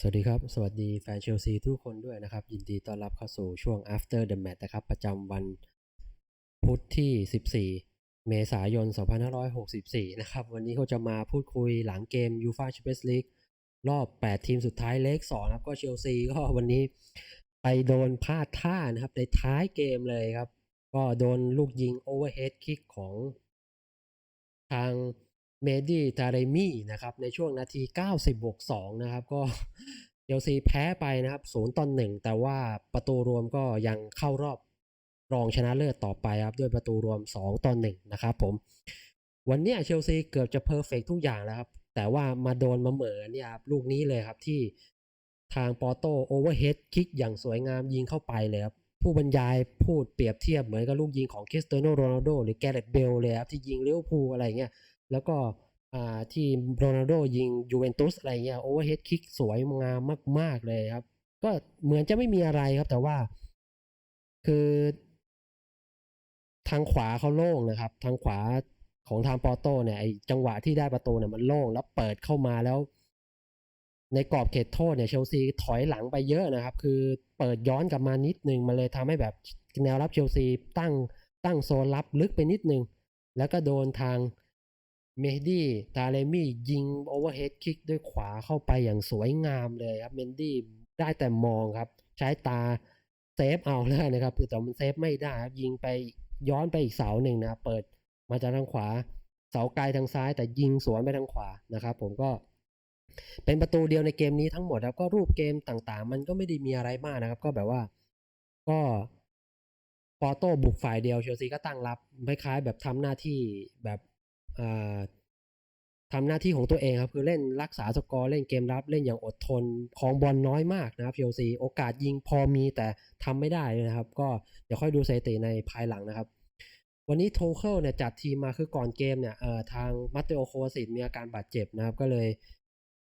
สวัสดีครับ สวัสดีแฟนเชลซีทุกคนด้วยนะครับ ยินดีต้อนรับเข้าสู่ช่วง after the match นะครับ ประจำวันพุธที่ 14 เมษายน 2564 นะครับ วันนี้เขาจะมาพูดคุยหลังเกม UEFA Champions League รอบ 8 ทีมสุดท้ายเลข2นะครับ ก็เชลซีก็วันนี้ไปโดนพลาดท่านะครับ ในท้ายเกมเลยครับ ก็โดนลูกยิง overhead kick ของทาง เมดี้ทาเรมี่นะครับในช่วงนาที 90บวก2นะครับก็เชลซีแพ้ไปนะครับ0ต่อ1แต่ว่าประตูรวมก็ยังเข้ารอบรองชนะเลิศต่อไปครับด้วยประตูรวม 2ต่อ1นะครับผมวันนี้เชลซีเกือบจะเพอร์เฟกทุกอย่างแล้วครับ แต่ว่ามาโดนมาเหมือเนี่ยครับลูกนี้เลยครับที่ทางปอโตโอเวอร์เฮดคิกอย่างสวยงามยิงเข้าไปเลยครับ ผู้บรรยายพูดเปรียบเทียบเหมือนกับลูกยิงของคริสเตียโนโรนัลโดหรือแกเรตเบลเลยครับ ที่ยิงเลิเวพูอะไรเงี้ย แล้วก็ ที่โรนัลโดยิงยูเวนตุสอะไรเงี้ยโอเวอร์เฮดคิกสวยงามมาก ๆ เลยครับ ก็เหมือนจะไม่มีอะไรครับ แต่ว่า คือ ทางขวาเขาโล่งนะครับ ทางขวาของทางปอโตเนี่ยไอจังหวะที่ได้ประตูเนี่ยมันโล่งแล้วเปิดเข้ามาแล้ว ในกรอบเขตโทษเนี่ยเชลซีถอยหลังไปเยอะนะครับ คือเปิดย้อนกลับมานิดนึงมันเลยทำให้แบบแนวรับเชลซีตั้งตั้งโซนรับลึกไปนิดนึงแล้วก็โดนทาง เมฮดี้ตาเลมี่ยิงโอเวอร์เฮดคิกด้วยขวาเข้าไปอย่างสวยงามเลยครับเมนดี้ได้แต่มองครับ ใช้ตาเซฟเอาเลยนะครับคือแต่มันเซฟไม่ได้ครับยิงไปย้อนไปอีกเสาหนึ่งนะเปิดมาจากทางขวา เสาไกลทางซ้าย แต่ยิงสวนไปทางขวานะครับ ผมก็เป็นประตูเดียวในเกมนี้ทั้งหมดครับก็รูปเกมต่างๆ มันก็ไม่ได้มีอะไรมากนะครับ ก็แบบว่าก็ปอโต้บุกฝ่ายเดียวเชลซีก็ตั้งรับคล้ายๆแบบทำหน้าที่แบบ อ่าทำหน้าที่ของตัวเองครับ คือเล่นรักษาสกอร์เล่นเกมรับ เล่นอย่างอดทนของบอลน้อยมากนะครับเชลซีโอกาสยิงพอมีแต่ทำไม่ได้นะครับ ก็เดี๋ยวค่อยดูสถิติในภายหลังนะครับ วันนี้โทเคิลเนี่ยจัดทีมมาคือก่อนเกมเนี่ยเอ่อทางมัตเตโอโคสิตมีอาการบาดเจ็บนะครับ ก็เลย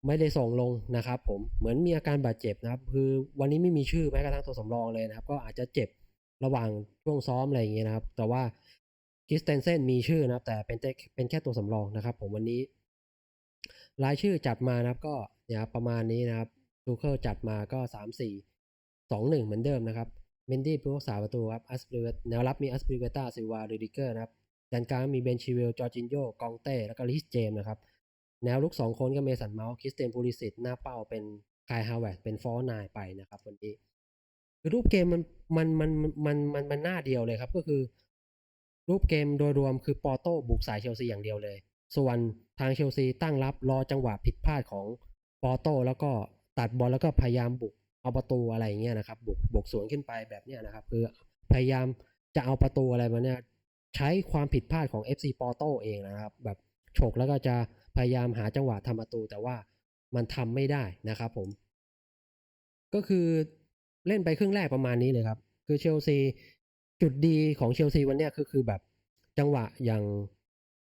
ไม่ได้ส่งลงนะครับ ผมเหมือนมีอาการบาดเจ็บนะครับ คือวันนี้ไม่มีชื่อแม้กระทั่งตัวสำรองเลยนะครับ ก็อาจจะเจ็บระหว่างช่วงซ้อมอะไรอย่างเงี้ยนะครับ แต่ว่า คริสเตนเซนมีชื่อนะครับ แต่เป็นแต่เป็นแค่ตัวสำรองนะครับ ผมวันนี้ รายชื่อจัดมานะครับ ก็เนี่ยประมาณนี้นะครับทูเคิลจัดมาก็สามสี่สองหนึ่งเหมือนเดิมนะครับเมนดี้ผู้รักษาประตูครับอัสปริเวตแนวรับมีอัสปริเวต้าซิวาริดิเกอร์นะครับดานกลางมีเบนชิเวลจอร์จินโยกองเต้แล้วก็ลิสเจมส์นะครับ แนวลุกสองคนก็เมสันเมาส์คริสเตนพูลิสิตหน้าเป้าเป็นคายฮาวเวิร์ดเป็นฟอร์นายไปนะครับวันนี้คือรูปเกมมันมันมันมันมันมันหน้าเดียวเลยครับก็คือ รูปเกมโดยรวมคือปอโต้บุกสายเชลซีอย่างเดียวเลย ส่วนทางเชลซีตั้งรับรอจังหวะผิดพลาดของปอโต้แล้วก็ตัดบอลแล้วก็พยายามบุกเอาประตูอะไรอย่างเงี้ยนะครับบุกบุกสวนขึ้นไปแบบเนี้ยนะครับ คือพยายามจะเอาประตูอะไรมาเนี่ยใช้ความผิดพลาดของ FC ปอโต้เองนะครับ แบบฉกแล้วก็จะพยายามหาจังหวะทำประตู แต่ว่ามันทำไม่ได้นะครับผม ก็คือเล่นไปครึ่งแรกประมาณนี้เลยครับ คือเชลซี จุดดีของเชลซีวันเนี้ยคือคือแบบจังหวะอย่าง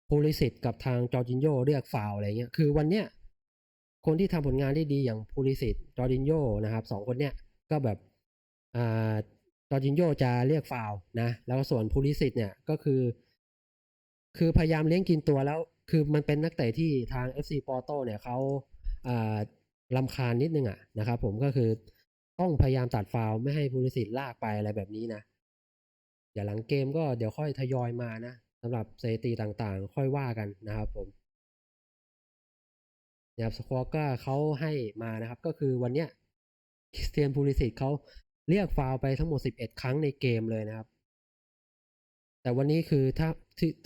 โพลิสิตกับทางจอร์จินโยเรียกฟาวอะไรเงี้ยคือวันเนี้ยคนที่ทำผลงานได้ดีอย่างโพลิสิตจอร์จินโยนะครับสองคนเนี้ยก็แบบอ่าจอร์จินโยจะเรียกฟาวนะ แล้วส่วนโพลิสิตเนี่ยก็คือ คือพยายามเลี้ยงกินตัวแล้ว คือมันเป็นนักเตะที่ทาง FC ปอโตเนี่ยเขาอ่าลำคาญนิดนึงอะนะครับผมก็คือต้องพยายามตัดฟาวไม่ให้ผู้ลิสิตลากไปอะไรแบบนี้นะ เดี๋ยวหลังเกมก็เดี๋ยวค่อยทยอยมานะสำหรับสถิติต่างๆ ค่อยว่ากันนะครับผมนะครับสควอก็เขาให้มานะครับ ก็คือวันเนี้ยคริสเตียนพูลิสิตเขาเรียกฟาวไปทั้งหมด 11 ครั้งในเกมเลยนะครับ แต่วันนี้คือถ้า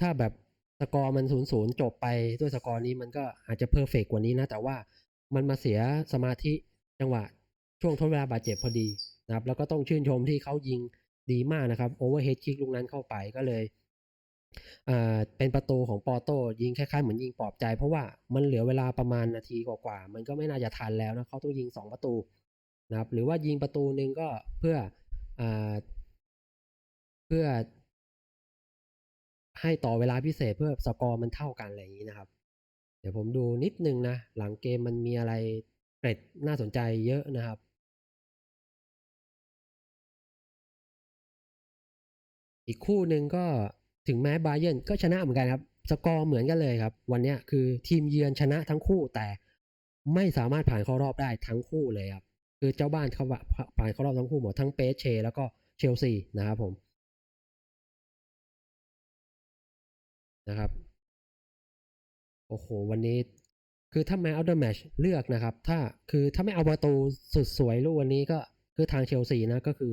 ถ้าแบบสกอร์มันศูนย์ศูนย์จบไปด้วยสกอร์นี้มันก็อาจจะเพอร์เฟกกว่านี้นะ แต่ว่ามันมาเสียสมาธิจังหวะช่วงทดเวลาบาดเจ็บพอดีนะครับ แล้วก็ต้องชื่นชมที่เขายิง ดีมากนะครับโอเวอร์เฮดคิกลูกนั้นเข้าไปก็เลยอ่าเป็นประตูของปอโต้ยิงคล้ายๆเหมือนยิงปลอบใจ เพราะว่ามันเหลือเวลาประมาณนาทีกว่าๆมันก็ไม่น่าจะทันแล้วนะเขาต้องยิงสองประตูนะครับ หรือว่ายิงประตูหนึ่งก็เพื่ออ่าเพื่อ ให้ต่อเวลาพิเศษเพื่อสกอร์มันเท่ากันอะไรอย่างนี้นะครับ เดี๋ยวผมดูนิดนึงนะ หลังเกมมันมีอะไรเกร็ดน่าสนใจเยอะนะครับ อีกคู่หนึ่งก็ถึงแม้บาเยนก็ชนะเหมือนกันครับ สกอร์เหมือนกันเลยครับ วันนี้คือทีมเยือนชนะทั้งคู่แต่ไม่สามารถผ่านเข้ารอบได้ทั้งคู่เลยครับ คือเจ้าบ้านเขาผ่านเข้ารอบทั้งคู่หมดทั้งเปเช แล้วก็เชลซีนะครับผมนะครับ โอ้โห วันนี้คือถ้าแมเอาเดอร์แมชเลือกนะครับ ถ้าคือถ้าไม่เอาประตูสุดสวยลูกวันนี้ก็คือทางเชลซีนะก็คือ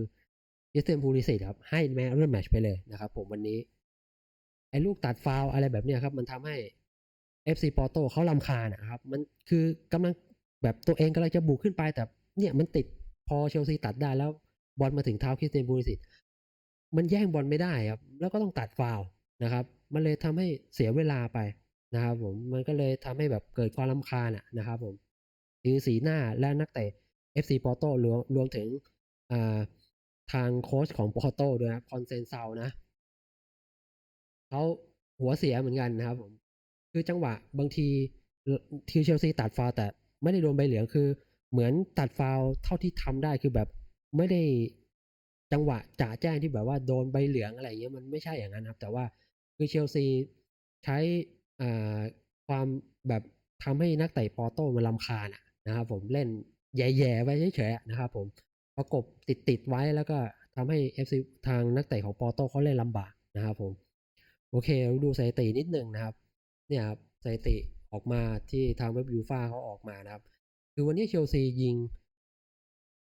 ยิสเตนพูลิสิตครับให้แมเอาเดอร์แมชไปเลยนะครับ ผมวันนี้ ไอ้ลูกตัดฟาวอะไรแบบเนี้ยครับ มันทำให้ FC ปอโตเขาลำคาญนะครับ มันคือกำลังแบบตัวเองกำลังจะบุกขึ้นไปแต่เนี่ยมันติดพอเชลซีตัดได้แล้วบอลมาถึงเท้าคริสเตียนบูริสิตมันแย่งบอลไม่ได้ครับ แล้วก็ต้องตัดฟาวนะครับ มันเลยทำให้เสียเวลาไปนะครับ ผมมันก็เลยทำให้แบบเกิดความลำคาญนะครับ ผมคือสีหน้าและนักเตะ FC ปอโตรวมรวมถึงอ่า ทางโค้ชของปอโตด้วยนะคอนเซนเซานะเขาหัวเสียเหมือนกันนะครับผม คือจังหวะบางทีทีเชลซีตัดฟาวแต่ไม่ได้โดนใบเหลืองคือ เหมือนตัดฟาวเท่าที่ทำได้คือแบบไม่ได้จังหวะจ่าแจ้งที่แบบว่าโดนใบเหลืองอะไรเงี้ยมันไม่ใช่อย่างนั้นครับ แต่ว่าคือเชลซีใช้ความแบบทำให้นักเตะปอโต้มันลำคาญอะนะครับผมเล่นแย่ๆไว้เฉยๆนะครับผม ประกบติดๆไว้แล้วก็ทำให้ FC ทางนักเตะของปอโต้เขาเล่นลำบากนะครับผม โอเคดูสถิตินิดหนึ่งนะครับ เนี่ยครับสถิติออกมาที่ทางเว็บยูฟาเขาออกมานะครับ คือวันนี้เชลซียิง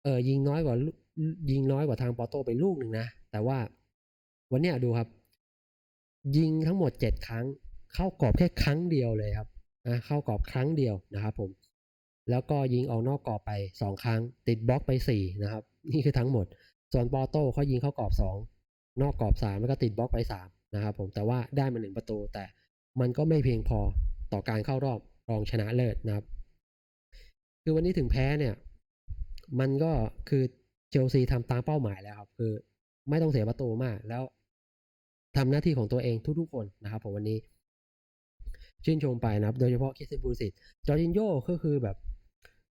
เออยิงน้อยกว่ายิงน้อยกว่าทางปอโตไปลูกหนึ่งนะ แต่ว่าวันนี้ดูครับ ยิงทั้งหมดเจ็ดครั้ง เข้ากรอบแค่ครั้งเดียวเลยครับนะเข้ากรอบครั้งเดียวนะครับผม แล้วก็ยิงออกนอกกรอบไปสองครั้ง ติดบล็อกไปสี่นะครับ นี่คือทั้งหมด ส่วนปอโต้เขายิงเข้ากรอบสองนอกกรอบสามแล้วก็ติดบล็อกไปสามนะครับผมแต่ว่าได้มาหนึ่งประตู แต่มันก็ไม่เพียงพอต่อการเข้ารอบรองชนะเลิศนะครับ คือวันนี้ถึงแพ้เนี่ย มันก็คือเชลซีทำตามเป้าหมายแล้วครับ คือไม่ต้องเสียประตูมาก แล้วทำหน้าที่ของตัวเองทุกๆคนนะครับผมวันนี้ ชื่นชมไปนะครับ โดยเฉพาะคิสซิบูสิตจอร์จินโยก็คือแบบ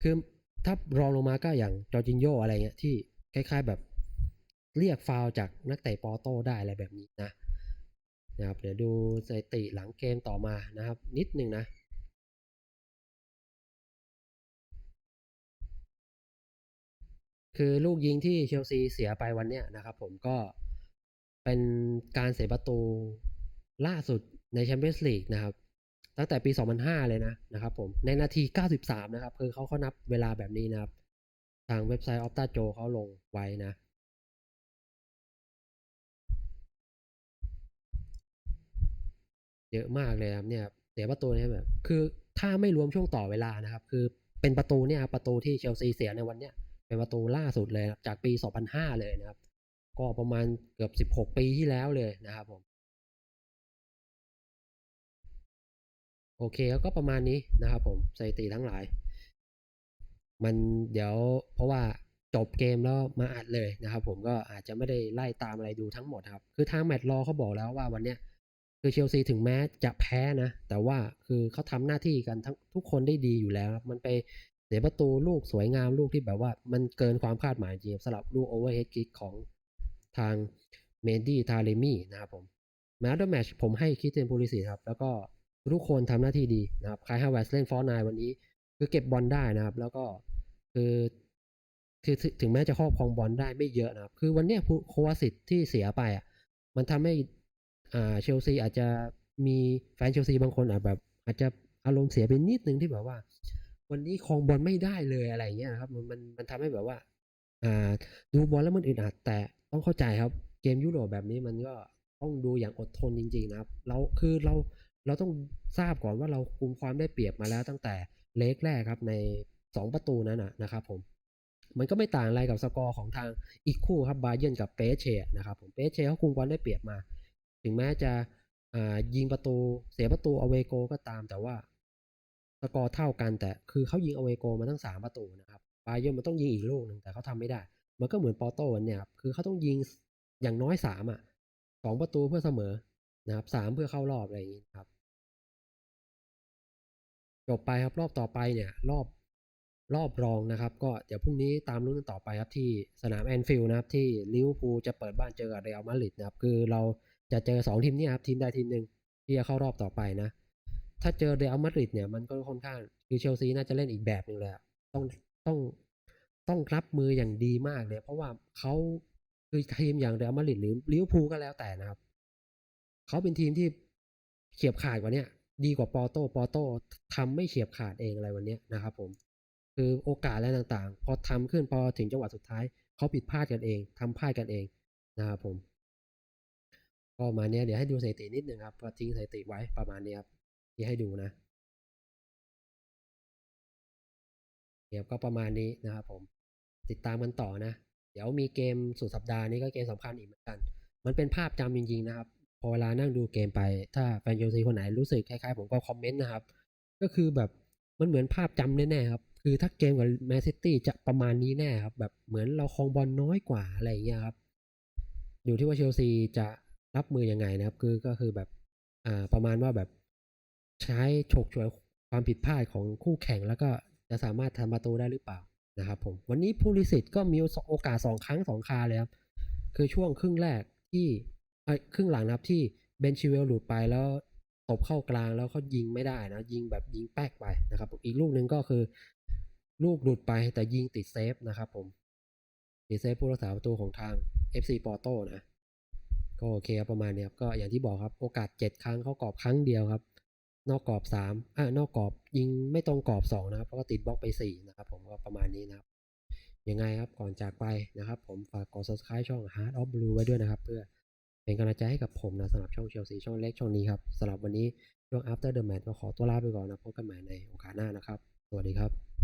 คือถ้ารองลงมาก็อย่างจอร์จินโยอะไรเงี้ยที่คล้ายๆแบบเรียกฟาวจากนักเตะปอโต้ได้อะไรแบบนี้นะนะครับเดี๋ยวดูสถิติหลังเกมต่อมานะครับ นิดนึงนะคือลูกยิงที่เชลซีเสียไปวันเนี้ยนะครับผมก็เป็นการเสียประตูล่าสุดในแชมเปี้ยนส์ลีกนะครับ ตั้งแต่ปี 2005 เลยนะนะครับผมในนาที 93 นะครับ คือเขาเขานับเวลาแบบนี้นะครับ ทางเว็บไซต์ออฟตาโจเขาลงไว้นะ เยอะมากเลยครับเนี่ยเสียประตูเนี่ยแบบ คือถ้าไม่รวมช่วงต่อเวลานะครับ คือเป็นประตูเนี่ยประตูที่เชลซีเสียในวันเนี้ยเป็นประตูล่าสุดเลยจากปี 2005 เลยนะครับ ก็ประมาณเกือบ 16 ปีที่แล้วเลยนะครับผม โอเคแล้วก็ประมาณนี้นะครับผมสถิติทั้งหลาย มันเดี๋ยวเพราะว่าจบเกมแล้วมาอัดเลยนะครับ ผมก็อาจจะไม่ได้ไล่ตามอะไรดูทั้งหมดครับ คือทางแมตช์รอเขาบอกแล้วว่าวันเนี้ยคือเชลซีถึงแม้จะแพ้นะ แต่ว่าคือเขาทำหน้าที่กันทั้งทุกคนได้ดีอยู่แล้วมันไปเสียประตูลูกสวยงามลูกที่แบบว่า มันเกินความคาดหมายจริงสำหรับลูกโอเวอร์เฮดกิกของทางเมนดี้ทาเลมี่นะครับผมแมตช์แมชผมให้คิดเตนโพลิสิครับ แล้วก็ ทุกคนทำหน้าที่ดีนะครับคายฮาวเวสเล่นฟอร์นายวันนี้ คือเก็บบอลได้นะครับ แล้วก็คือคือถึงแม้จะครอบครองบอลได้ไม่เยอะนะครับ คือวันเนี้ยโควาสิตที่เสียไปอะ มันทำให้อ่าเชลซีอาจจะมีแฟนเชลซีบางคนอาจแบบ อาจจะอารมณ์เสียไปนิดนึงที่แบบว่า วันนี้ครองบอลไม่ได้เลยอะไรเงี้ยครับ มันมันมันทำให้แบบว่า อ่า ดูบอลแล้วมันอึดอัดแต่ต้องเข้าใจครับ เกมยุโรปแบบนี้มันก็ต้องดูอย่างอดทนจริง ๆ นะครับ เราคือเรา เราต้องทราบก่อนว่าเราคุมความได้เปรียบมาแล้วตั้งแต่เล็กแรกครับในสองประตูนั้นนะครับผมมันก็ไม่ต่างอะไรกับสกอร์ของทางอีกคู่ครับบาเยนกับเปเช่นะครับผมเปเช่เขาคุมความได้เปรียบมา ถึงแม้จะยิงประตูเสียประตูอเวโกก็ตามแต่ว่าสกอร์เท่ากันแต่คือเขายิงอเวโกมาทั้งสามประตูนะครับบาเยนมันต้องยิงอีกลูกหนึ่งแต่เขาทำไม่ได้ มันก็เหมือนปอโต้เนี่ยครับคือเขาต้องยิงอย่างน้อยสามอะสองประตูเพื่อเสมอนะครับสามเพื่อเข้ารอบอะไรอย่างนี้ครับ จบไปครับรอบต่อไปเนี่ยรอบรอบรองนะครับ ก็เดี๋ยวพรุ่งนี้ตามลุ้นต่อไปครับที่สนามแอนฟิลด์นะครับที่ลิเวอร์พูลจะเปิดบ้านเจอกับเรอัลมาดริดนะครับคือเราจะเจอสองทีมนี้ครับทีมใดทีมหนึ่งที่จะเข้ารอบต่อไปนะ ถ้าเจอเรอัลมาดริดเนี่ยมันก็ค่อนข้างคือเชลซีน่าจะเล่นอีกแบบหนึ่งเลยอะต้องต้องต้องรับมืออย่างดีมากเลย เพราะว่าเขาคือทีมอย่างเรอัลมาดริดหรือลิเวอร์พูลก็แล้วแต่นะครับเขาเป็นทีมที่เฉียบขาดกว่าเนี้ย ดีกว่าปอร์โตปอร์โตทำไม่เฉียบขาดเองอะไรวันนี้นะครับผม คือโอกาสอะไรต่างๆ พอทำขึ้นพอถึงจังหวะสุดท้ายเขาผิดพลาดกันเองทำพลาดกันเองนะครับผมก็มาเนี้ยเดี๋ยวให้ดูสถิตินิดนึงครับก็ทิ้งสถิติไว้ประมาณนี้ครับที่ให้ดูนะเดี๋ยวก็ประมาณนี้นะครับผมติดตามกันต่อนะ เดี๋ยวมีเกมสุดสัปดาห์นี้ก็เกมสำคัญอีกเหมือนกัน มันเป็นภาพจำจริงๆนะครับ พอเวลานั่งดูเกมไป ถ้าแฟนเชลซีคนไหนรู้สึกคล้ายๆ ผมก็คอมเมนต์นะครับ ก็คือแบบมันเหมือนภาพจำแน่ๆครับ คือถ้าเกมกับแมนซิตี้จะประมาณนี้แน่ครับ แบบเหมือนเราคองบอลน้อยกว่าอะไรอย่างเงี้ยครับ อยู่ที่ว่าเชลซีจะรับมือยังไงนะครับ คือก็คือแบบอ่าประมาณว่าแบบใช้ฉกฉวยความผิดพลาดของคู่แข่งแล้วก็จะสามารถทำประตูได้หรือเปล่านะครับผมวันนี้พูลิสิตก็มีโอกาสสองครั้งสองคาเลยครับ คือช่วงครึ่งแรกที่ ครึ่งหลังนะครับที่เบนชิเวลหลุดไปแล้วตบเข้ากลางแล้วเขายิงไม่ได้นะ ยิงแบบยิงแป๊กไปนะครับ อีกลูกหนึ่งก็คือ ลูกหลุดไปแต่ยิงติดเซฟนะครับผมติดเซฟผู้รักษาประตูของทาง FC ปอร์โตนะก็โอเคครับประมาณนี้ครับก็อย่างที่บอกครับโอกาส 7 ครั้งเข้ากรอบครั้งเดียวครับ นอกกรอบ3อ่านอกกรอบยิงไม่ตรงกรอบ 2 นะครับเพราะว่าติดบล็อกไป 4 นะครับ ผมก็ประมาณนี้นะครับยังไงครับก่อนจากไปนะครับ ผมฝากกด subscribe ช่อง Heart of Blue ไว้ด้วยนะครับ เพื่อ เป็นกำลังใจให้กับผมนะสำหรับช่องเชลซีช่องเล็กช่องนี้ครับสำหรับวันนี้ช่วง after the match ก็ขอตัวลาไปก่อนนะพบกันใหม่ในโอกาสหน้านะครับ สวัสดีครับ